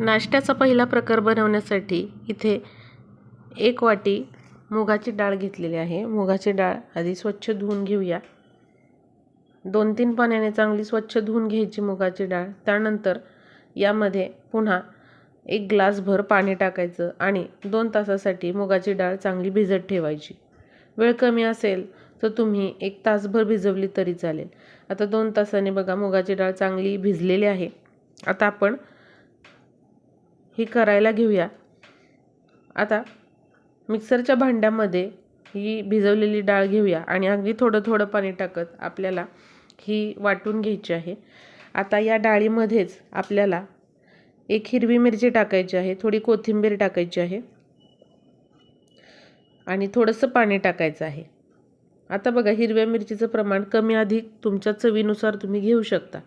नाश्त्याचा पहिला प्रकार बनवण्यासाठी इथे एक वाटी मुगाची डाळ घेतलेली आहे. मुगाची डाळ आधी स्वच्छ धुवून घेऊया. दोन तीन पाण्याने चांगली स्वच्छ धुवून घ्यायची मुगाची डाळ. त्यानंतर यामध्ये पुन्हा एक ग्लासभर पाणी टाकायचं आणि दोन तासासाठी मुगाची डाळ चांगली भिजत ठेवायची. वेळ कमी असेल तर तुम्ही एक तासभर भिजवली तरी चालेल. आता दोन तासाने बघा मुगाची डाळ चांगली भिजलेली आहे. आता आपण ही करायला घेऊया. आता मिक्सरच्या भांड्यामध्ये ही भिजवलेली डाळ घेऊया आणि अगदी थोडं थोडं पाणी टाकत आपल्याला ही वाटून घ्यायची आहे. आता या डाळीमध्येच आपल्याला एक हिरवी मिरची टाकायची आहे थोडी कोथिंबीर टाकायची आहे आणि थोडंसं पाणी टाकायचं आहे. आता बघा हिरव्या मिरचीचं प्रमाण कमी अधिक तुमच्या चवीनुसार तुम्ही घेऊ शकता.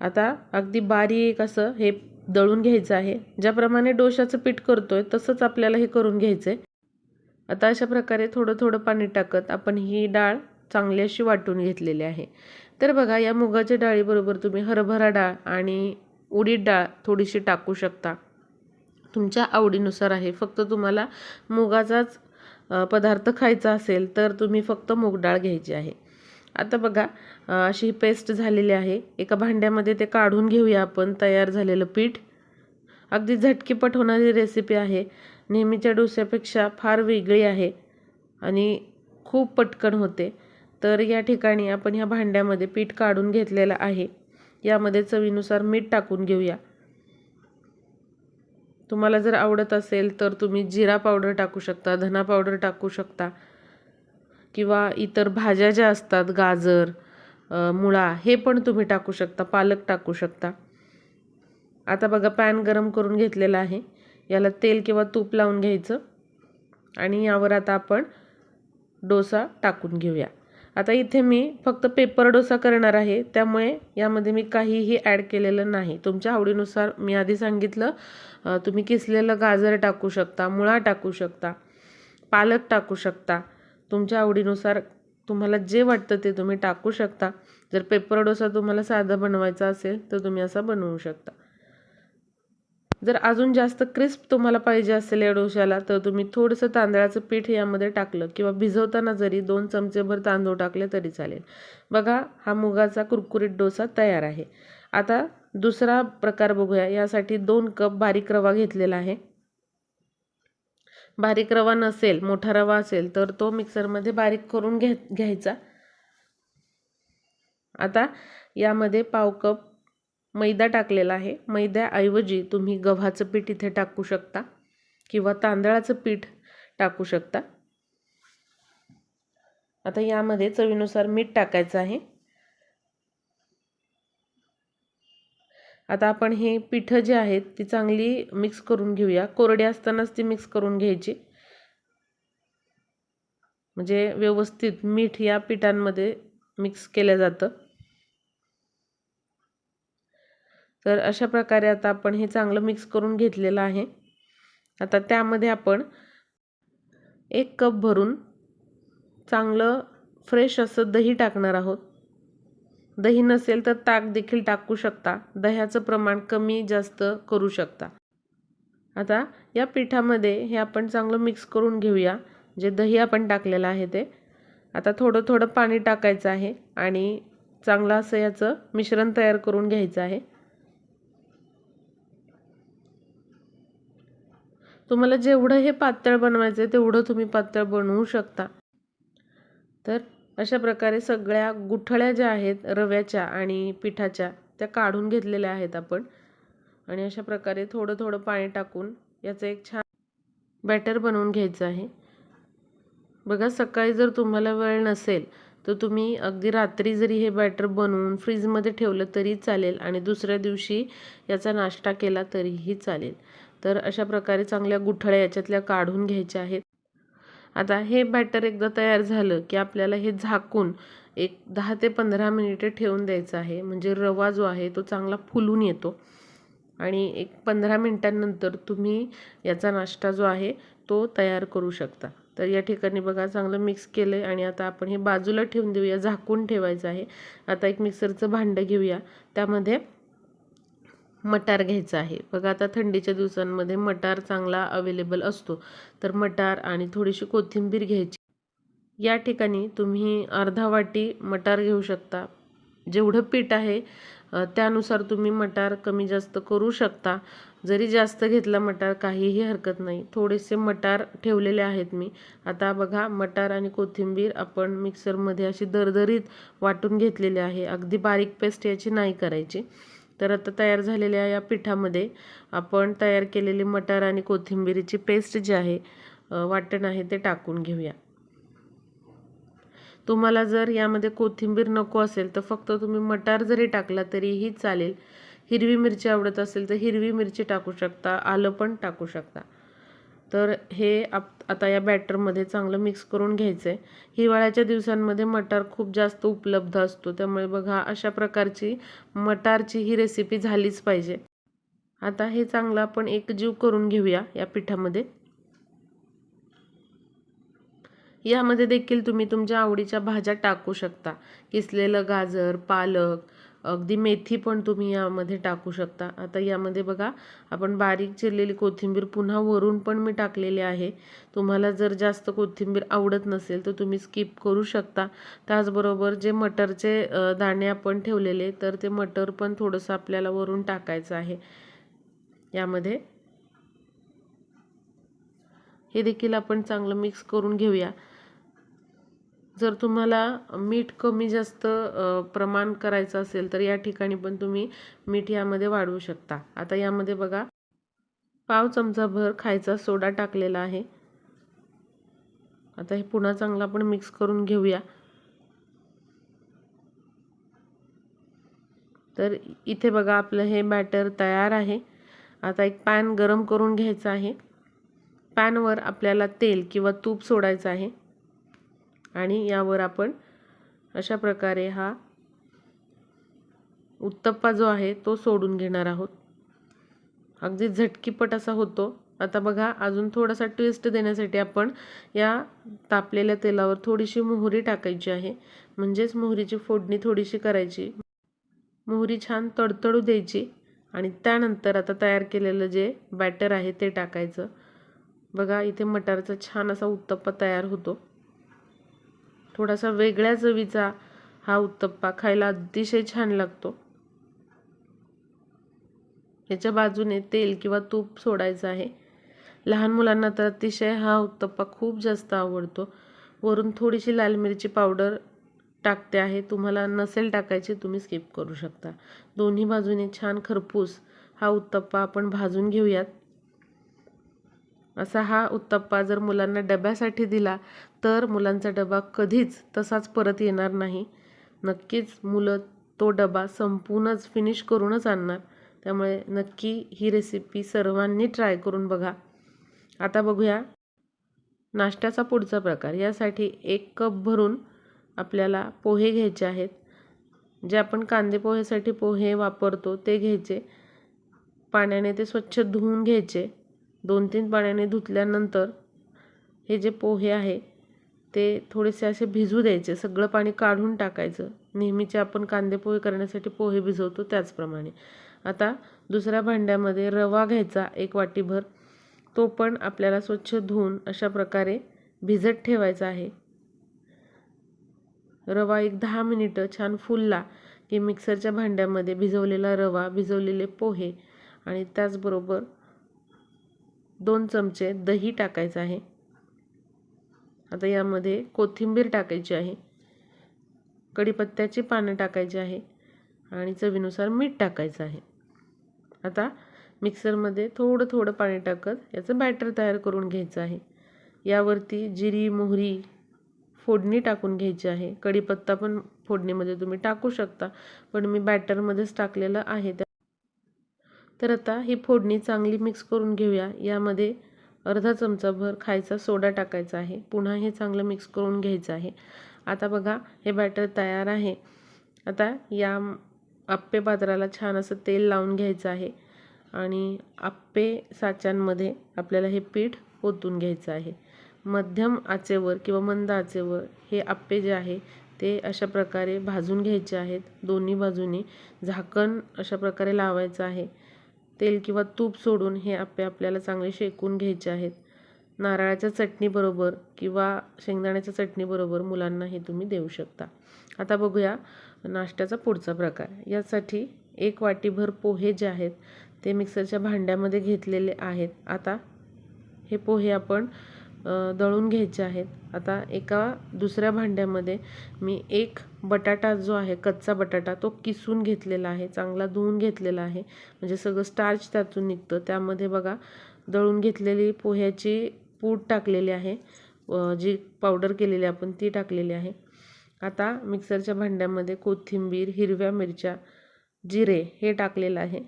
आता अगदी बारीक असं हे दळून घ्यायचं आहे. ज्याप्रमाणे डोशाचं पीठ करतो आहे तसंच आपल्याला हे करून घ्यायचं आहे आता अशा प्रकारे थोडं थोडं पाणी टाकत आपण ही डाळ चांगली अशी वाटून घेतलेली आहे. तर बघा या मुगाच्या डाळीबरोबर तुम्ही हरभरा डाळ आणि उडीद डाळ थोडीशी टाकू शकता. तुमच्या आवडीनुसार आहे. फक्त तुम्हाला मुगाचाच पदार्थ खायचा असेल तर तुम्ही फक्त मूग डाळ घ्यायची आहे. आता बघा अशी ही पेस्ट झालेली आहे. एका भांड्यामध्ये ते काढून घेऊया आपण. तयार झालेलं पीठ. अगदी झटकीपट होणारी रेसिपी आहे. नेहमीच्या डोस्यापेक्षा फार वेगळी आहे आणि खूप पटकन होते. तर या ठिकाणी आपण ह्या भांड्यामध्ये पीठ काढून घेतलेलं आहे. यामध्ये चवीनुसार मीठ टाकून घेऊया. तुम्हाला जर आवडत असेल तर तुम्ही जिरा पावडर टाकू शकता धना पावडर टाकू शकता किंवा इतर भाज्या ज्या असतात गाजर मुळा हे पण तुम्ही टाकू शकता पालक टाकू शकता. आता बघा पॅन गरम करून घेतलेला आहे. याला तेल किंवा तूप लावून घ्यायचं. आणि यावर आता आपण डोसा टाकून घेऊया. आता इथे मी फक्त पेपर डोसा करणार आहे. त्यामुळे यामध्ये मी काहीही ॲड केलेलं नाही. तुमच्या आवडीनुसार मी आधी सांगितलं तुम्ही किसलेलं गाजर टाकू शकता मुळा टाकू शकता पालक टाकू शकता. तुमच्या आवडीनुसार तुम्हाला जे वाटतं ते तुम्ही टाकू शकता. जर पेपर डोसा तुम्हाला साधा बनवायचा असेल तर तुम्ही असा बनवू शकता. जर अजून जास्त क्रिस्प तुम्हाला पाहिजे असेल या डोशाला तर तुम्ही थोडंसं तांदळाचं पीठ यामध्ये टाकलं किंवा भिजवताना जरी दोन चमचेभर तांदूळ टाकले तरी चालेल. बघा हा मुगाचा कुरकुरीत डोसा तयार आहे. आता दुसरा प्रकार बघूया. यासाठी दोन कप बारीक रवा घेतलेला आहे. बारीक रवा नसेल मोठा रवा असेल तर तो मिक्सरमध्ये बारीक करून घ्या घ्यायचा. आता यामध्ये पाव कप मैदा टाकलेला आहे. मैद्याऐवजी तुम्ही गव्हाचं पीठ इथे टाकू शकता किंवा तांदळाचं पीठ टाकू शकता. आता यामध्ये चवीनुसार मीठ टाकायचं आहे. आता आपण हे पिठं जे आहेत ती चांगली मिक्स करून घेऊया. कोरडी असतानाच ती मिक्स करून घ्यायची. म्हणजे व्यवस्थित मीठ या पिठांमध्ये मिक्स केलं जातं. तर अशा प्रकारे आता आपण हे चांगलं मिक्स करून घेतलेलं आहे. आता त्यामध्ये आपण एक कप भरून चांगलं फ्रेश असं दही टाकणार आहोत. दही नसेल तर ताक देखील टाकू शकता. दह्याचं प्रमाण कमी जास्त करू शकता. आता या पिठामध्ये हे आपण चांगलं मिक्स करून घेऊया. जे दही आपण टाकलेलं आहे ते. आता थोडं थोडं पाणी टाकायचं आहे आणि चांगलं असं याचं मिश्रण तयार करून घ्यायचं आहे. तुम्हाला जेवढं हे पातळ बनवायचं आहे तेवढं तुम्ही पातळ बनवू शकता. तर अशा प्रकारे सगळ्या गुठळ्या ज्या आहेत रव्याच्या आणि पिठाच्या त्या काढून घेतलेल्या आहेत आपण. आणि अशा प्रकारे थोडं थोडं पाणी टाकून याचं एक छान बॅटर बनवून घ्यायचं आहे. बघा सकाळी जर तुम्हाला वेळ नसेल तर तुम्ही अगदी रात्री जरी हे बॅटर बनवून फ्रीजमध्ये ठेवलं तरी चालेल आणि दुसऱ्या दिवशी याचा नाश्ता केला तरीही चालेल. तर अशा प्रकारे चांगल्या गुठळ्या याच्यातल्या काढून घ्यायच्या आहेत. आता हे बॅटर एकदा तयार झालं की आपल्याला हे झाकून एक दहा ते पंधरा मिनिटे ठेवून द्यायचं आहे. म्हणजे रवा जो आहे तो चांगला फुलून येतो. आणि एक पंधरा मिनटांनंतर तुम्ही याचा नाश्ता जो आहे तो तयार करू शकता. तर या ठिकाणी बघा चांगलं मिक्स केलं आहे आणि आता आपण हे बाजूला ठेवून देऊया. झाकून ठेवायचं आहे. आता एक मिक्सरचं भांडं घेऊया. त्यामध्ये मटार घ्यायचा आहे. बघा आता थंडीच्या दिवसांमध्ये मटार चांगला अवेलेबल असतो. तर मटार आणि थोडीशी कोथिंबीर घ्यायची. या ठिकाणी तुम्ही अर्धा वाटी मटार घेऊ शकता. जेवढं पीठ आहे त्यानुसार तुम्ही मटार कमी जास्त करू शकता. जरी जास्त घेतला मटार काहीही हरकत नाही. थोडेसे मटार ठेवलेले आहेत मी. आता बघा मटार आणि कोथिंबीर आपण मिक्सरमध्ये अशी दरदरीत वाटून घेतलेली आहे. अगदी बारीक पेस्ट याची नाही करायची. तर आता तयार झालेल्या या पिठामध्ये आपण तयार केलेली मटार आणि कोथिंबीरीची पेस्ट जी आहे वाटण आहे ते टाकून घेऊया. तुम्हाला जर यामध्ये कोथिंबीर नको असेल तर फक्त तुम्ही मटार जरी टाकला तरीही चालेल. हिरवी मिरची आवडत असेल तर हिरवी मिरची टाकू शकता आलं पण टाकू शकता. तर हे आप आता या बॅटरमध्ये चांगलं मिक्स करून घ्यायचं आहे हिवाळ्याच्या दिवसांमध्ये मटार खूप जास्त उपलब्ध असतो. त्यामुळे बघा अशा प्रकारची मटारची ही रेसिपी झालीच पाहिजे. आता हे चांगलं आपण एक जीव करून घेऊया या पिठामध्ये. यामध्ये देखील तुम्ही तुमच्या आवडीच्या भाज्या टाकू शकता. किसलेलं गाजर पालक अगदी मेथी पण तुम्ही यामध्ये टाकू शकता. आता यामध्ये बघा आपण बारीक चिरलेली कोथिंबीर पुन्हा वरून पण मी टाकलेली आहे. तुम्हाला जर जास्त कोथिंबीर आवडत नसेल तर तुम्ही स्किप करू शकता. त्याचबरोबर जे मटरचे दाणे आपण ठेवलेले तर ते मटर पण थोडंसं आपल्याला वरून टाकायचं आहे. यामध्ये हे देखील आपण चांगलं मिक्स करून घेऊया. जर तुम्हाला मीठ कमी जास्त प्रमाण करायचं असेल तर या ठिकाणी पण तुम्ही मीठ यामध्ये वाढवू शकता. आता यामध्ये बघा पाव चमचाभर खायचा सोडा टाकलेला आहे. आता हे पुन्हा चांगलं आपण मिक्स करून घेऊया. तर इथे बघा आपलं हे बॅटर तयार आहे. आता एक पॅन गरम करून घ्यायचं आहे. पॅनवर आपल्याला तेल किंवा तूप सोडायचं आहे. आणि यावर आपण अशा प्रकारे हा उत्तप्पा जो आहे तो सोडून घेणार आहोत. अगदी झटकीपट असा होतो. आता बघा अजून थोडासा ट्विस्ट देण्यासाठी आपण या तापलेल्या तेलावर थोडीशी मोहरी टाकायची आहे. म्हणजेच मोहरीची फोडणी थोडीशी करायची. मोहरी छान तडतडू द्यायची आणि त्यानंतर आता तयार केलेलं जे बॅटर आहे ते टाकायचं. बघा इथे मटारचा छान असा उत्तप्पा तयार होतो. थोडासा वेगळ्या चवीचा हा उत्तप्पा खायला अतिशय छान लागतो. याच्या बाजूने तेल किंवा तूप सोडायचं आहे. लहान मुलांना तर अतिशय हा उत्तप्पा खूप जास्त आवडतो. वरून थोडीशी लाल मिरची पावडर टाकते आहे. तुम्हाला नसेल टाकायची तुम्ही स्किप करू शकता. दोन्ही बाजूने छान खरपूस हा उत्तप्पा आपण भाजून घेऊयात. असा हा उत्तप्पा जर मुलांना डब्यासाठी दिला तर मुलांचा डबा कधीच तसाच परत येणार नाही. नक्कीच मुलं तो डबा संपूर्णच फिनिश करूनच आणणार. त्यामुळे नक्की ही रेसिपी सर्वांनी ट्राय करून बघा. आता बघूया नाश्त्याचा पुढचा प्रकार. यासाठी एक कप भरून आपल्याला पोहे घ्यायचे आहेत. जे आपण कांदे पोहेसाठी पोहे वापरतो ते घ्यायचे. पाण्याने ते स्वच्छ धुवून घ्यायचे. दोन तीन पाण्याने धुतल्यानंतर हे जे पोहे आहे ते थोडेसे असे भिजू द्यायचे. सगळं पाणी काढून टाकायचं. नेहमीचे आपण कांदे पोहे करण्यासाठी पोहे भिजवतो त्याचप्रमाणे. आता दुसऱ्या भांड्यामध्ये रवा घ्यायचा एक वाटीभर. तो पण आपल्याला स्वच्छ धुवून अशा प्रकारे भिजत ठेवायचा आहे. रवा एक दहा मिनिटं छान फुलला की मिक्सरच्या भांड्यामध्ये भिजवलेला रवा भिजवलेले पोहे आणि त्याचबरोबर दोन चमचे दही टाकायचं आहे. आता यामध्ये कोथिंबीर टाकायची आहे. कढीपत्त्याची पानं टाकायची आहे आणि चवीनुसार मीठ टाकायचं आहे. आता मिक्सरमध्ये थोडं थोडं पाणी टाकत याचं बॅटर तयार करून घ्यायचं आहे. यावरती जिरी मोहरी फोडणी टाकून घ्यायची आहे. कढीपत्ता पण फोडणीमध्ये तुम्ही टाकू शकता पण मी बॅटरमध्येच टाकलेलं आहे. त्या तर आता ही फोडणी चांगली मिक्स करून घेऊया. यामध्ये अर्धा चमचाभर खायचा सोडा टाकायचा आहे. पुन्हा हे चांगलं मिक्स करून घ्यायचं आहे. आता बघा हे बॅटर तयार आहे. आता या आप्पे पात्राला छान असं तेल लावून घ्यायचं आहे. आणि आप्पे साच्यांमध्ये आपल्याला हे पीठ ओतून घ्यायचं आहे. मध्यम आचेवर किंवा मंद आचेवर हे आप्पे जे आहे ते अशा प्रकारे भाजून घ्यायचे आहेत. दोन्ही बाजूनी झाकण अशा प्रकारे लावायचं आहे. तेल किंवा तूप सोडून हे आप्पे आपल्याला चांगले शेकून घ्यायचे आहेत. नारळाच्या चटणीबरोबर किंवा शेंगदाण्याच्या चटणीबरोबर मुलांना हे तुम्ही देऊ शकता. आता बघूया नाश्त्याचा पुढचा प्रकार. यासाठी एक वाटीभर पोहे जे आहेत ते मिक्सरच्या भांड्यामध्ये घेतलेले आहेत. आता हे पोहे आपण दळून घ्यायचे आहेत. आता एका दुसऱ्या भांड्यामध्ये मी एक बटाटा जो आहे कच्चा बटाटा तो किसून घेतलेला आहे. चांगला धुवून घेतलेला आहे. म्हणजे सगळं स्टार्च त्यातून निघतं. त्यामध्ये बघा दळून घेतलेली पोह्याची पूड टाकलेली आहे. जी पावडर केलेली आपण ती टाकलेली आहे. आता मिक्सरच्या भांड्यामध्ये कोथिंबीर हिरव्या मिरच्या जिरे हे टाकलेलं आहे.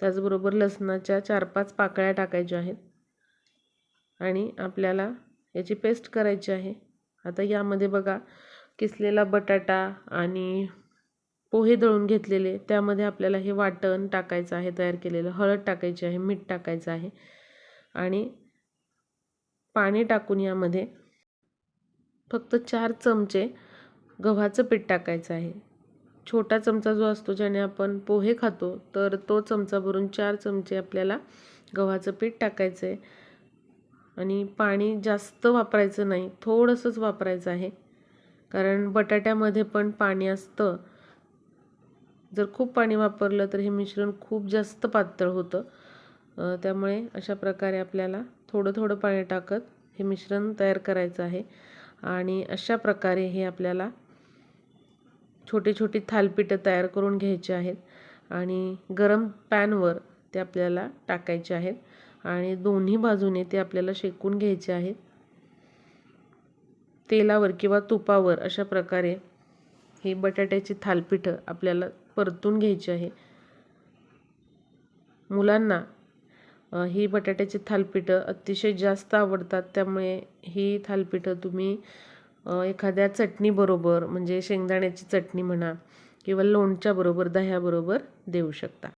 त्याचबरोबर लसणाच्या चार पाच पाकळ्या टाकायच्या आहेत. आणि आपल्याला याची पेस्ट करायची आहे. आता यामध्ये बघा किसलेला बटाटा आणि पोहे दळून घेतलेले त्यामध्ये आपल्याला हे वाटण टाकायचं आहे तयार केलेलं. हळद टाकायची आहे मीठ टाकायचं आहे. आणि पाणी टाकून यामध्ये फक्त चार चमचे गव्हाचं पीठ टाकायचं आहे. छोटा चमचा जो असतो ज्याने आपण पोहे खातो तर तो चमचा भरून चार चमचे आपल्याला गव्हाचं पीठ टाकायचं आहे आणि पाणी जास्त वापरायचं नाही थोडंसंच वापरायचं आहे. कारण बटाट्यामध्ये पण पाणी असतं. जर खूप पाणी वापरलं तर हे मिश्रण खूप जास्त पातळ होतं. त्यामुळे अशा प्रकारे आपल्याला थोडं थोडं पाणी टाकत हे मिश्रण तयार करायचं आहे. आणि अशा प्रकारे हे आपल्याला छोटी छोटी थालपीठं तयार करून घ्यायची आहेत. आणि गरम पॅनवर ते आपल्याला टाकायचे आहेत. आणि दोन्ही बाजूने ते आपल्याला शेकून घ्यायचे आहेत. तेलावर किंवा तुपावर अशा प्रकारे ही बटाट्याची थालपीठं आपल्याला परतून घ्यायची आहे. मुलांना ही बटाट्याची थालपीठं अतिशय जास्त आवडतात. त्यामुळे ही थालपीठं तुम्ही एखाद्या चटणीबरोबर म्हणजे शेंगदाण्याची चटणी म्हणा किंवा लोणच्याबरोबर दह्याबरोबर देऊ शकता.